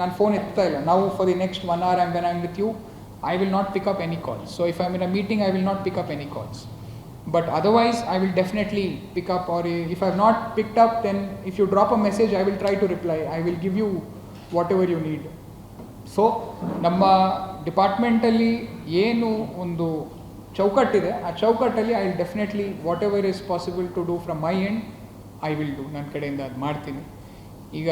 ನಾನು ಫೋನ್ ಎತ್ತಾ ಇಲ್ಲ. ನಾವು for the next one hour am when am with you I will not pick up any calls. So if I'm in a meeting, I will not pick up any calls. But otherwise, I will definitely pick up, or if I've not picked up, then if you drop a message, I will try to reply. I will give you whatever you need. So ನಮ್ಮ ಡಿಪಾರ್ಟ್ಮೆಂಟಲ್ಲಿ ಏನು ಒಂದು ಚೌಕಟ್ಟಿದೆ ಆ ಚೌಕಟ್ಟಲ್ಲಿ I will definitely whatever is possible to do from my end I will do ನನ್ನ ಕಡೆಯಿಂದ ಅದು ಮಾಡ್ತೀನಿ ಈಗ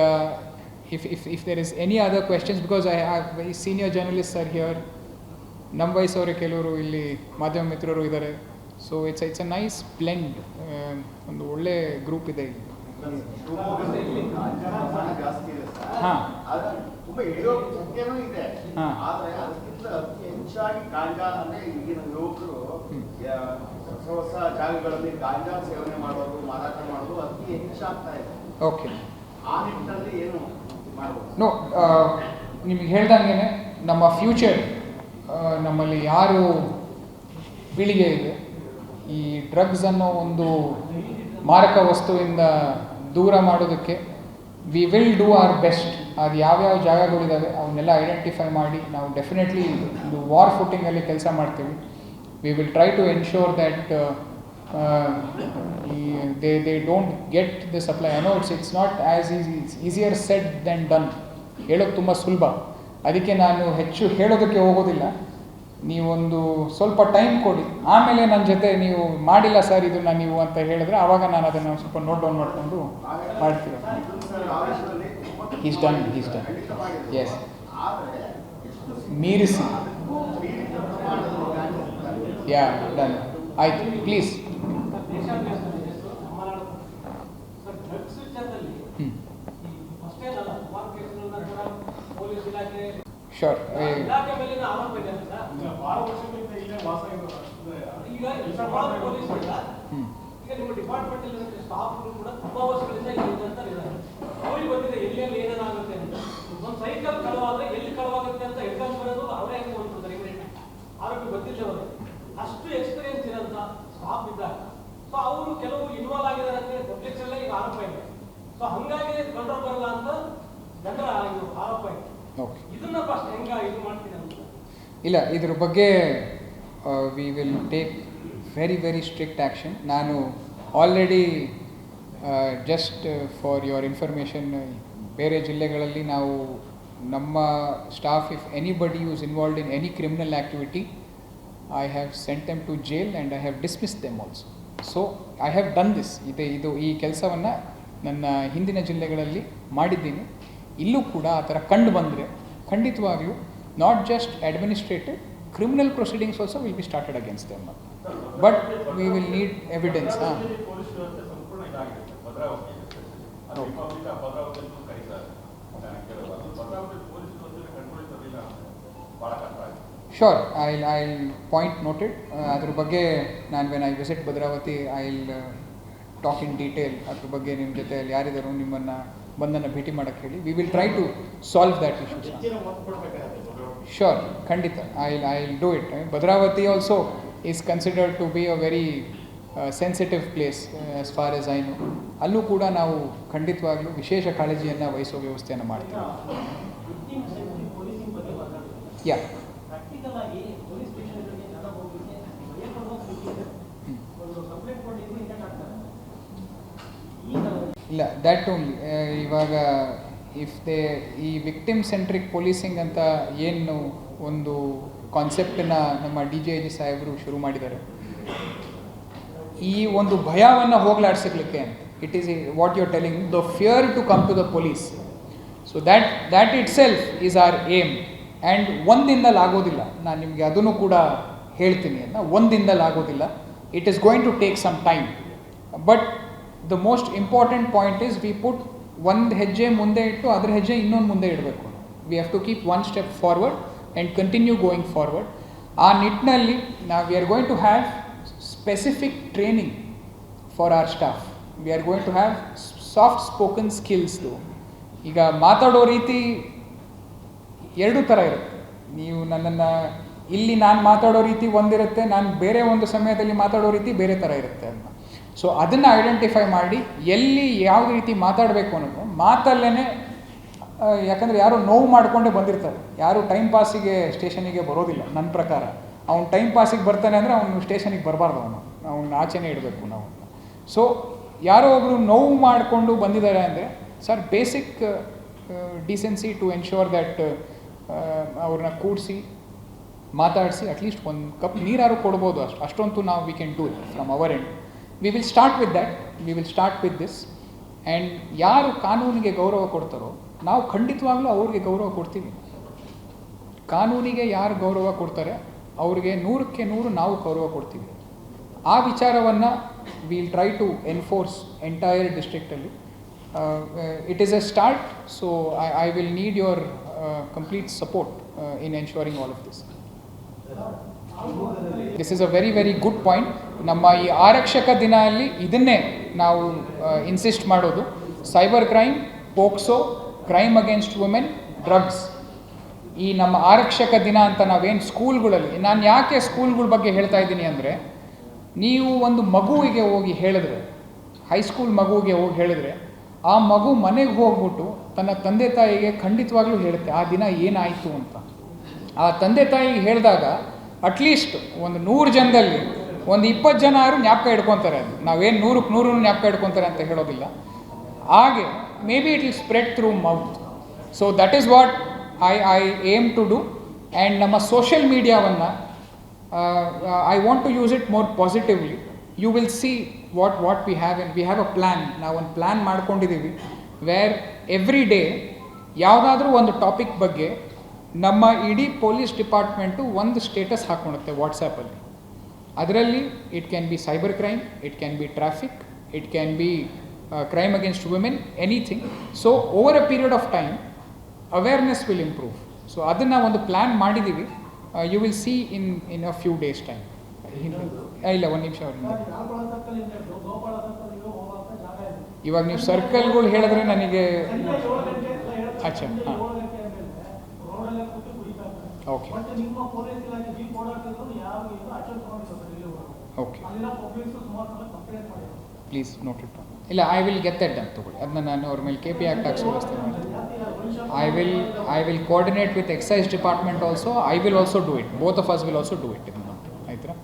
if if if there is any other questions because I have very senior journalist are here ನಮ್ಮ ವಯಸ್ಸವರೇ ಕೆಲವರು ಇಲ್ಲಿ ಮಾಧ್ಯಮ ಮಿತ್ರರು ಇದ್ದಾರೆ so it's it's a nice blend ಒಂದು ಒಳ್ಳೆ ಗ್ರೂಪ್ ಇದೆ ಇಲ್ಲಿ. ಜಾಸ್ತಿ ಇದೆ. ಸರ್. ಹಾ. ಓಕೆ ಆ ನಿಟ್ಟಿನಲ್ಲಿ ಏನು ಮಾಡಬಹುದು ನೋ ನಿಮಗೆ ಹೇಳ್ದಂಗೆ ನಮ್ಮ ಫ್ಯೂಚರ್ ನಮ್ಮಲ್ಲಿ ಯಾರು ಪೀಳಿಗೆ ಇದೆ, ಈ ಡ್ರಗ್ಸ್ ಅನ್ನೋ ಒಂದು ಮಾರಕ ವಸ್ತುವಿಂದ ದೂರ ಮಾಡೋದಕ್ಕೆ we will do our best ಅದು ಯಾವ್ಯಾವ ಜಾಗಗಳಿದ್ದಾವೆ, ಅವನ್ನೆಲ್ಲ ಐಡೆಂಟಿಫೈ ಮಾಡಿ ನಾವು ಡೆಫಿನೆಟ್ಲಿ ಒಂದು ವಾರ್ ಫುಟ್ಟಿಂಗಲ್ಲಿ ಕೆಲಸ ಮಾಡ್ತೀವಿ. We will try to ensure that they they don't get the supply I know it's it's not as is easier said than done ಹೇಳೋದು ತುಂಬ ಸುಲಭ. ಅದಕ್ಕೆ ನಾನು ಹೆಚ್ಚು ಹೇಳೋದಕ್ಕೆ ಹೋಗೋದಿಲ್ಲ. ನೀವೊಂದು ಸ್ವಲ್ಪ ಟೈಮ್ ಕೊಡಿ. ಆಮೇಲೆ ನನ್ನ ಜೊತೆ ನೀವು ಮಾಡಿಲ್ಲ ಸರ್ ಇದನ್ನ ನೀವು ಅಂತ ಹೇಳಿದ್ರೆ ಆವಾಗ ನಾನು ಅದನ್ನು ಸ್ವಲ್ಪ ನೋಟ್ ಡೌನ್ ಮಾಡಿಕೊಂಡು ಮಾಡ್ತೀನಿ. ಈಸ್ ಡನ್ ಈಸ್ ಡನ್ ಎಷ್ಟು ಮೀರಿಸಿ. ಯಾ ಡನ್ ಆಯ್ತು ಪ್ಲೀಸ್ ಡ್ರಗ್ಸ್ ವಿಚಾರದಲ್ಲಿ ಹ್ಞೂ ಅಷ್ಟೇ ಅಲ್ಲ ಸುಮಾರು ಕೇಸ್ಗಳನ್ನ ಕೂಡ ಪೊಲೀಸ್ ಇಲಾಖೆ ಶೋರ್ ಇಲಾಖೆ ಮೇಲಿನ ಆರೋಪ ಇದೆ ಅಂತ ಬಹಳ ವರ್ಷಗಳಿಂದ ಇಲ್ಲೇ ವಾಸ ಇರೋದು ಈಗ ಸುಮಾರು ಪೊಲೀಸ್ ಇಲ್ಲ ಹ್ಞೂ ಈಗ ನಿಮ್ಮ ಡಿಪಾರ್ಟ್ಮೆಂಟ್ ಅಲ್ಲಿ ಸ್ಟಾಫ್ ಕೂಡ ತುಂಬಾ ವರ್ಷಗಳಿಂದ ಇಲ್ಲಿ ಅಂತ ಇದ್ದಾರೆ ಅವ್ರಿಗೆ ಗೊತ್ತಿದೆ ಎಲ್ಲೆಲ್ಲಿ ಏನೇನಾಗುತ್ತೆ ಅಂತ ಒಂದು ಸೈಕಲ್ ಕಳವಾದ್ರೆ ಎಲ್ಲಿ ಕಳವಾಗುತ್ತೆ ಅಂತ ಎಕ್ಸಾಮ್ ಬರೋದು ಅವರೇ ಹೆಂಗೆ ಹೊಂದ್ಬಿಡ್ತಾರೆ ಇಮಿಡಿಯೇಟ್ ಆರೋಗ್ಯ ಗೊತ್ತಿಲ್ಲವರು ಅಷ್ಟು. ಎಕ್ಸ್ಪೀರಿಯನ್ಸ್ ಇರೋಂಥ ಸ್ಟಾಫ್ ಇದ್ದಾಗ ಸೊ ಅವರು ಕೆಲವು ಇನ್ವಾಲ್ವ್ ಆಗಿದ್ದಾರೆ ಅಂತ ಹೇಳಿ ಪಬ್ಲಿಕ್ಸ್ ಎಲ್ಲ ಈಗ ಆರೋಪ ಇದೆ. ಸೊ ಹಂಗಾಗಿ ಕಂಟ್ರೋಲ್ ಬರಲ್ಲ ಅಂತ ಜನರ ಇದು ಆರೋಪ ಇದೆ. ಓಕೆ ಇಲ್ಲ ಇದ್ರ ಬಗ್ಗೆ we will take very very strict action ನಾನು already just for your information ಬೇರೆ ಜಿಲ್ಲೆಗಳಲ್ಲಿ ನಾವು ನಮ್ಮ staff if anybody use involved in any criminal activity I have sent them to jail and I have dismiss them also so I have done this ಇದೆ ಇದು ಈ ಕೆಲಸವನ್ನು ನನ್ನ ಹಿಂದಿನ ಜಿಲ್ಲೆಗಳಲ್ಲಿ ಮಾಡಿದ್ದೀನಿ. ಇಲ್ಲೂ ಕೂಡ ಆ ಥರ ಕಂಡು ಬಂದರೆ ಖಂಡಿತವಾಗಿಯೂ not just administrative criminal proceedings also will be started against them but we will need evidence ಹಾಂ. Sure I I point noted ಅದ್ರ ಬಗ್ಗೆ ನಾನು when I visit Bhadravati I talk in detail ಅದ್ರ ಬಗ್ಗೆ ನಿಮ್ಮ ಜೊತೆಯಲ್ಲಿ ಯಾರಿದ್ದಾರೋ ನಿಮ್ಮನ್ನು ಬಂದನ್ನು ಭೇಟಿ ಮಾಡೋಕ್ಕೆ ಹೇಳಿ. We will try to solve that issues sure ಖಂಡಿತ. I I do it Bhadravati also is considered to be a very sensitive place as far as I know ಅಲ್ಲೂ ಕೂಡ ನಾವು ಖಂಡಿತವಾಗ್ಲೂ ವಿಶೇಷ ಕಾಳಜಿಯನ್ನು ವಹಿಸೋ ವ್ಯವಸ್ಥೆಯನ್ನು ಮಾಡ್ತೀವಿ. ಯಾ ಪ್ರಾಕ್ಟಿಕಲ್ ಆಗಿ ಪೊಲೀಸ್ ಸ್ಟೇಷನ್ಗಳಿಗೆ ಜನ ಹೋಗ್ಲಿಕ್ಕೆ ಭಯಪಡುವ ಸ್ಥಿತಿ ಹ್ಮ್. ಒಂದು ಕಂಪ್ಲೇಂಟ್ ಕೊಟ್ಟಿದ್ದು ಇಂಟೆಕ್ಟ್ ಆಗ್ತಾರೆ ಈಗ ಇಲ್ಲ ದ್ಯಾಟ್ ಓನ್ಲಿ ಇವಾಗ ಇಫ್ ದೇ ಈ ವಿಕ್ಟಿಮ್ ಸೆಂಟ್ರಿಕ್ ಪೊಲೀಸಿಂಗ್ ಅಂತ ಏನು ಒಂದು ಕಾನ್ಸೆಪ್ಟನ್ನ ನಮ್ಮ ಡಿ ಜೆ ಜಿ ಸಾಹೇಬರು ಶುರು ಮಾಡಿದ್ದಾರೆ. ಈ ಒಂದು ಭಯವನ್ನು ಹೋಗಲಾಡಿಸಲಿಕ್ಕೆ ಅಂತ. It is what you telling the fear to come to the police so that that itself is our aim and ಒಂದಿಂದಲ್ಲಿ ಆಗೋದಿಲ್ಲ. ನಾನು ನಿಮಗೆ ಅದನ್ನು ಕೂಡ ಹೇಳ್ತೀನಿ. ಅಂತ ಒಂದಿಂದಲ್ಲಿ ಆಗೋದಿಲ್ಲ. It is going to take some time but the most important point is we put ಒಂದು ಹೆಜ್ಜೆ ಮುಂದೆ ಇಟ್ಟು ಅದ್ರ ಹೆಜ್ಜೆ ಇನ್ನೊಂದು ಮುಂದೆ ಇಡಬೇಕು. We have to keep one step forward and continue going forward ಆ ನಿಟ್ಟಿನಲ್ಲಿ ನಾವು we are going to have specific training for our staff we are going to have soft spoken ಸ್ಕಿಲ್ಸ್ದು ಈಗ ಮಾತಾಡೋ ರೀತಿ ಎರಡು ಥರ ಇರುತ್ತೆ. ನೀವು ನನ್ನನ್ನು, ಇಲ್ಲಿ ನಾನು ಮಾತಾಡೋ ರೀತಿ ಒಂದಿರುತ್ತೆ, ನಾನು ಬೇರೆ ಒಂದು ಸಮಯದಲ್ಲಿ ಮಾತಾಡೋ ರೀತಿ ಬೇರೆ ಥರ ಇರುತ್ತೆ ಅಂತ. ಸೊ ಅದನ್ನು ಐಡೆಂಟಿಫೈ ಮಾಡಿ, ಎಲ್ಲಿ ಯಾವ ರೀತಿ ಮಾತಾಡಬೇಕು ಅನ್ನೋದು ಮಾತಲ್ಲೇ ಯಾಕಂದರೆ ಯಾರು ನೋವು ಮಾಡಿಕೊಂಡೇ ಬಂದಿರ್ತಾರೆ. ಯಾರು ಟೈಮ್ ಪಾಸಿಗೆ ಸ್ಟೇಷನಿಗೆ ಬರೋದಿಲ್ಲ ನನ್ನ ಪ್ರಕಾರ. ಅವ್ನು ಟೈಮ್ ಪಾಸಿಗೆ ಬರ್ತಾನೆ ಅಂದರೆ ಅವನು ಸ್ಟೇಷನಿಗೆ ಬರಬಾರ್ದು ಅವನು. ಅವ್ನ ಆಚೆನೇ ಇಡಬೇಕು ನಾವು ಸೊ ಯಾರೋ ಒಬ್ಬರು ನೋವು ಮಾಡಿಕೊಂಡು ಬಂದಿದ್ದಾರೆ ಅಂದರೆ sir basic decency to ensure that ಅವ್ರನ್ನ ಕೂಡಿಸಿ, ಮಾತಾಡಿಸಿ ಅಟ್ಲೀಸ್ಟ್ ಒಂದು ಕಪ್ ನೀರಾರು ಕೊಡ್ಬೋದು. ಅಷ್ಟು, ಅಷ್ಟೊಂದು ನಾವು we can do it from our end we will start with that we will start with this and ಯಾರು ಕಾನೂನಿಗೆ ಗೌರವ ಕೊಡ್ತಾರೋ, ನಾವು ಖಂಡಿತವಾಗ್ಲೂ ಅವ್ರಿಗೆ ಗೌರವ ಕೊಡ್ತೀವಿ. ಕಾನೂನಿಗೆ ಯಾರು ಗೌರವ ಕೊಡ್ತಾರೆ, ಅವ್ರಿಗೆ ನೂರಕ್ಕೆ ನೂರು ನಾವು ಗೌರವ ಕೊಡ್ತೀವಿ. ಆ ವಿಚಾರವನ್ನು will try to enforce entire ಡಿಸ್ಟ್ರಿಕ್ಟಲ್ಲಿ it is a start so I I will need your complete support in ensuring all of this this is a very very good point ನಮ್ಮ ಈ ಆರಕ್ಷಕ ದಿನ ಅಲ್ಲಿ ಇದನ್ನೇ ನಾವು ಇನ್ಸಿಸ್ಟ್ ಮಾಡೋದು. Cyber crime POCSO crime against women drugs ಈ ನಮ್ಮ ಆರಕ್ಷಕ ದಿನ ಅಂತ ನಾವೇನು ಸ್ಕೂಲ್ಗಳಲ್ಲಿ ನಾನು ಯಾಕೆ ಸ್ಕೂಲ್ಗಳ ಬಗ್ಗೆ ಹೇಳ್ತಾ ಇದ್ದೀನಿ ಅಂದರೆ, ನೀವು ಒಂದು ಮಗುವಿಗೆ ಹೋಗಿ ಹೇಳಿದ್ರೆ ಹೈಸ್ಕೂಲ್ ಮಗುವಿಗೆ ಹೋಗಿ ಹೇಳಿದ್ರೆ, ಆ ಮಗು ಮನೆಗೆ ಹೋಗ್ಬಿಟ್ಟು ತನ್ನ ತಂದೆ ತಾಯಿಗೆ ಖಂಡಿತವಾಗ್ಲೂ ಹೇಳುತ್ತೆ, ಆ ದಿನ ಏನಾಯಿತು? ಅಂತ. ಆ ತಂದೆ ತಾಯಿಗೆ ಹೇಳಿದಾಗ ಅಟ್ಲೀಸ್ಟ್ ಒಂದು ನೂರು ಜನದಲ್ಲಿ ಒಂದು ಇಪ್ಪತ್ತು ಜನ ಆದರೂ ಜ್ಞಾಪಕ ಇಟ್ಕೊತಾರೆ ಅದು. ನಾವೇನು ನೂರಕ್ಕೆ ನೂರು ಜ್ಞಾಪಕ ಇಟ್ಕೊತಾರೆ ಅಂತ ಹೇಳೋದಿಲ್ಲ. ಹಾಗೆ maybe it will spread through mouth so that is what I I aim to do and ನಮ್ಮ social ಮೀಡಿಯಾವನ್ನು I want to use it more positively you will see what what we have an we have a plan ನಾವು ಒಂದು plan ಮಾಡ್ಕೊಂಡಿದ್ದೀವಿ where every day ಯಾವುದಾದ್ರೂ ಒಂದು topic ಬಗ್ಗೆ ನಮ್ಮ ಇಡೀ police department ಒಂದು ಸ್ಟೇಟಸ್ ಹಾಕ್ಕೊಳುತ್ತೆ ವಾಟ್ಸಪ್ಪಲ್ಲಿ ಅದರಲ್ಲಿ it can be cyber crime it can be traffic it can be crime against women anything so over a period of time awareness will improve so ಅದನ್ನು ಒಂದು ಪ್ಲ್ಯಾನ್ ಮಾಡಿದ್ದೀವಿ you will see in in a few days time ಇಲ್ಲ ಒಂದು ನಿಮಿಷ ಇವಾಗ ನೀವು ಸರ್ಕಲ್ಗಳು ಹೇಳಿದ್ರೆ ನನಗೆ ಅಚ್ಚ ಹಾ. ಓಕೆ ಬಟ್ ನಿಮ್ಮ ಪೊಲೀಸ್ ಇಲಾಖೆ ಜೀಪ್ ಓಡಾಡ್ತಿದ್ರು ಯಾರು ಏನು ಆಕ್ಷನ್ ತಗೊಂಡಿಲ್ಲ ಓಕೆ ಅಲ್ಲಿನ ಪಬ್ಲಿಕ್ಸ್ ಸುಮಾರು ಸಲ ಕಂಪ್ಲೇಂಟ್ ಮಾಡಿದ್ರು ಪ್ಲೀಸ್ ನೋಟ್ ಇಟ್ ಇಲ್ಲ I will get that done ತಗೊಳ್ಳಿ. ಅದನ್ನ ನಾನು ಅವ್ರ ಮೇಲೆ ಕೆ ಪಿ ಆ್ಯಕ್ಟ್ ಹಾಕ್ಸೋ ವ್ಯವಸ್ಥೆ ಮಾಡ್ತೀನಿ I will I will coordinate with excise department also I will also do it both of us will also do it ಇದನ್ನು ಆಯ್ತಾ?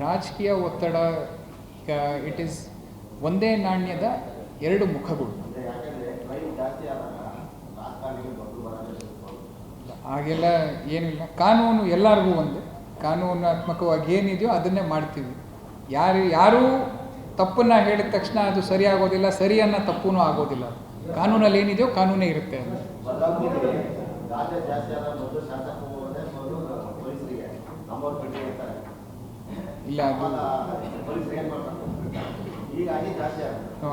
ರಾಜಕೀಯ ಒತ್ತಡ ಇಟ್ ಈಸ್ ಒಂದೇ ನಾಣ್ಯದ ಎರಡು ಮುಖಗಳು ಯಾಕಂದ್ರೆ ಕ್ರೈಮ್ ಜಾಸ್ತಿ ಆದಾಗ ರಾಜಕಾರಣಿಗಳು ಬಂದು ಬರೋದು ಹಾಗೆಲ್ಲ ಏನಿಲ್ಲ. ಕಾನೂನು ಎಲ್ಲರಿಗೂ ಒಂದು. ಕಾನೂನಾತ್ಮಕವಾಗಿ ಏನಿದೆಯೋ ಅದನ್ನೇ ಮಾಡ್ತೀವಿ. ಯಾರು ಯಾರೂ ತಪ್ಪನ್ನು ಹೇಳಿದ ತಕ್ಷಣ ಅದು ಸರಿ ಆಗೋದಿಲ್ಲ ಸರಿ ಅನ್ನೋ ತಪ್ಪೂ ಆಗೋದಿಲ್ಲ. ಕಾನೂನಲ್ಲಿ ಏನಿದೆಯೋ ಕಾನೂನೇ ಇರುತ್ತೆ ಇಲ್ಲ ಅದು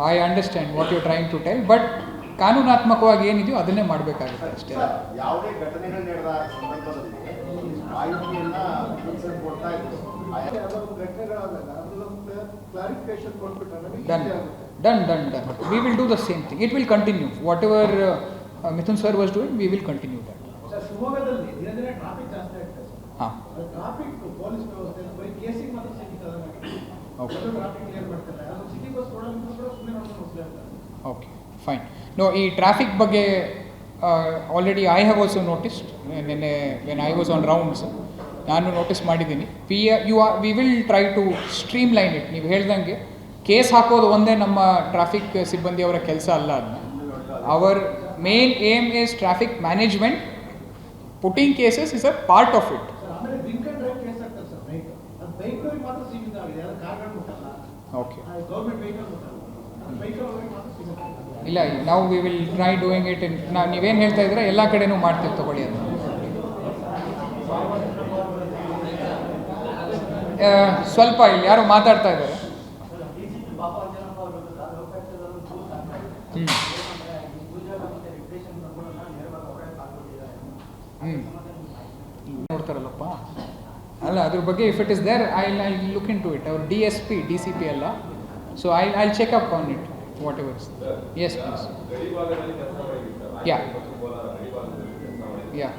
I understand what you trying to tell but ಕಾನೂನಾತ್ಮಕವಾಗಿ ಏನಿದೆಯೋ ಅದನ್ನೇ ಮಾಡಬೇಕಾಗುತ್ತೆ ಅಷ್ಟೇ. ಸರ್, ಯಾವುದೇ ಘಟನೆಗಳು ನಡೆದ ಸಂದರ್ಭದಲ್ಲಿ ಮಾಹಿತಿಯನ್ನ ಕೊಡ್ತಾ ಇದ್ರು. Done done done done we will do the same thing it will continue whatever Mithun sir was doing we will continue that ಹಾಂ. ಶಿವಮೊಗ್ಗದಲ್ಲಿ ದಿನ ದಿನ ಟ್ರಾಫಿಕ್ ಜಾಸ್ತಿ ಆಗ್ತದೆ ಸರ್ ಹಾಂ ಅದು ಟ್ರಾಫಿಕ್ ಪೊಲೀಸ್ ವ್ಯವಸ್ಥೆ ಬರೀ ಕೇಸಿಗೆ ಮಾತ್ರ ಸೀಮಿತ Okay. ಟ್ರಾಫಿಕ್ ಕ್ಲಿಯರ್ ಮಾಡ್ತಾರೆ ಅದು ಸಿಟಿ ಬಸ್ ಕೊಡೋದು ಕೂಡ ಸುಮ್ಮನೆ ನೋಡ್ಕೊಂಡು ಹೋಗ್ತಾ ಇರ್ತಾರೆ ಓಕೆ ನೋ ಈ ಟ್ರಾಫಿಕ್ ಬಗ್ಗೆ already I have also noticed ನಿನ್ನೆ when I was on rounds ನಾನು ನೋಟಿಸ್ ಮಾಡಿದ್ದೀನಿ. We you are we will try to streamline it ನೀವು ಹೇಳ್ದಂಗೆ ಕೇಸ್ ಹಾಕೋದು ಒಂದೇ ನಮ್ಮ ಟ್ರಾಫಿಕ್ ಸಿಬ್ಬಂದಿಯವರ ಕೆಲಸ ಅಲ್ಲ ಅದನ್ನ our main aim is traffic management putting cases is a part of it okay ಇಲ್ಲ ನಾವು we will try doing it in ನಾವು ನೀವೇನು ಹೇಳ್ತಾ ಇದ್ರೆ ಎಲ್ಲ ಕಡೆನೂ ಮಾಡ್ತೀವಿ, ತಗೊಳ್ಳಿ ಅದು ಸ್ವಲ್ಪ ಇಲ್ಲಿ ಯಾರು ಮಾತಾಡ್ತಾ ಇದ್ದಾರೆ. ಹ್ಞೂ ಹ್ಞೂ ನೋಡ್ತಾರಲ್ಲಪ್ಪ. ಅಲ್ಲ, ಅದ್ರ ಬಗ್ಗೆ if it is there I I look into it ಅವ್ರ D S P D C P ಅಲ್ಲ so I I check up on it whatever is please ಗಡಿ ಭಾಗದಲ್ಲಿ ಕೆಲಸ ಮಾಡಿದ್ದೀವಿ ಸರ್ Yeah.